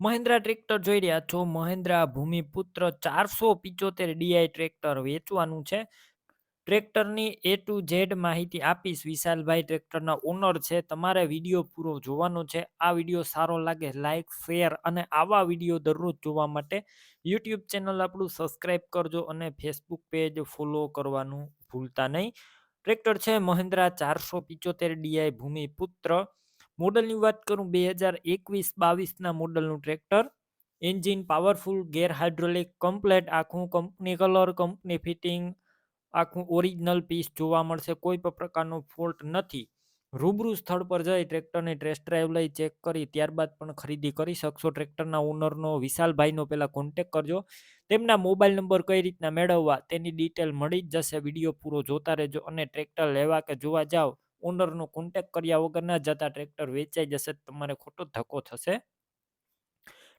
Mahindra tractor જોઈ રહ્યા છો. મહિન્દ્રા ભૂમિપુત્ર ચારસો પિચોતેર ડીઆઈ ટ્રેક્ટર વેચવાનું છે. ટ્રેક્ટરની એ ટુ ઝેડ માહિતી આપીશ. વિશાલભાઈ ટ્રેક્ટરના ઓનર છે. તમારે વીડિયો પૂરો જોવાનો છે. આ વીડિયો સારો લાગે લાઇક શેર અને આવા વીડિયો દરરોજ જોવા માટે યુટ્યુબ ચેનલ આપણું સબસ્ક્રાઈબ કરજો અને ફેસબુક પેજ ફોલો કરવાનું ભૂલતા નહીં. ટ્રેક્ટર છે મહિન્દ્રા ચારસો પિચોતેર ડીઆઈ ભૂમિપુત્ર. મોડલની વાત કરું બે હજાર એકવીસ બાવીસના મોડલનું tractor. Engine powerful, gear hydraulic, complete, આખું કંપની કલર, કંપની ફિટિંગ, આખું ઓરિજિનલ પીસ જોવા મળશે, કોઈ પણ પ્રકારનો ફોલ્ટ નથી. રૂબરૂ સ્થળ પર જઈ ટ્રેક્ટરને ટેસ્ટ ડ્રાઈવ લઈ ચેક કરી, ત્યારબાદ પણ ખરીદી કરી શકશો. ટ્રેક્ટરના ઓનરનો વિશાલભાઈનો પહેલાં કોન્ટેક કરજો. તેમના મોબાઈલ નંબર કઈ રીતના મેળવવા તેની ડિટેલ મળી જ જશે. વીડિયો પૂરો જોતા રહેજો અને ટ્રેક્ટર લેવા કે જોવા જાઓ. ઓનરનો કોન્ટેક કર્યા વગર ના જતા ટ્રેક્ટર વેચાઈ જશે તમારે ખોટો ધક્કો થશે.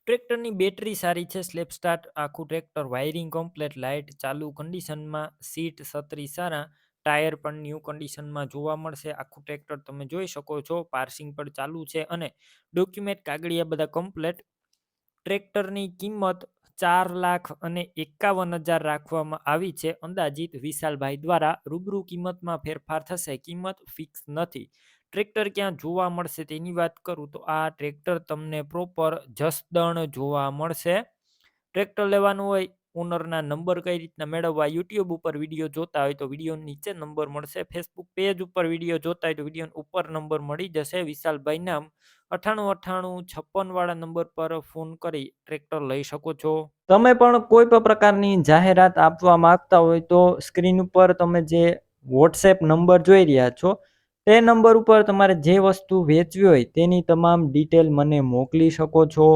ટ્રેક્ટરની બેટરી સારી છે સ્લેપ સ્ટાર્ટ આખું ટ્રેક્ટર વાયરિંગ કમ્પ્લેટ લાઇટ ચાલુ કન્ડિશનમાં સીટ સત્રી સારા ટાયર પણ ન્યૂ કન્ડિશનમાં જોવા મળશે. આખું ટ્રેક્ટર તમે જોઈ શકો છો પાર્સિંગ પણ ચાલુ છે અને ડોક્યુમેન્ટ કાગળિયા બધા કમ્પ્લેટ ટ્રેક્ટરની કિંમત ચાર લાખ અને એકાવન હજાર રાખવામાં આવી છે. અંદાજિત વિશાલભાઈ દ્વારા રૂબરૂ કિંમતમાં ફેરફાર થશે. કિંમત ફિક્સ નથી. ટ્રેક્ટર ક્યાં જોવા મળશે તેની વાત કરું તો આ ટ્રેક્ટર તમને પ્રોપર જસદણ જોવા મળશે. ટ્રેક્ટર લેવાનું હોય ઓનરના નંબર કઈ રીતના મેળવવા, યુટ્યુબ ઉપર વીડિયો જોતા હોય તો વીડિયો નીચે નંબર મળશે, ફેસબુક પેજ ઉપર વીડિયો જોતા હોય તો વીડિયો ઉપર નંબર મળી જશે. વિશાલભાઈ નામ અઠાણું અઠાણું છપ્પન વાળા નંબર પર ફોન કરી ટ્રેક્ટર લઈ શકો છો. તમે પણ કોઈ પણ પ્રકારની જાહેરાત આપવા માંગતા હોય તો સ્ક્રીન ઉપર તમે જે વોટ્સએપ નંબર જોઈ રહ્યા છો, તે નંબર ઉપર તમારે જે વસ્તુ વેચવી હોય તેની તમામ ડિટેલ મને મોકલી શકો છો.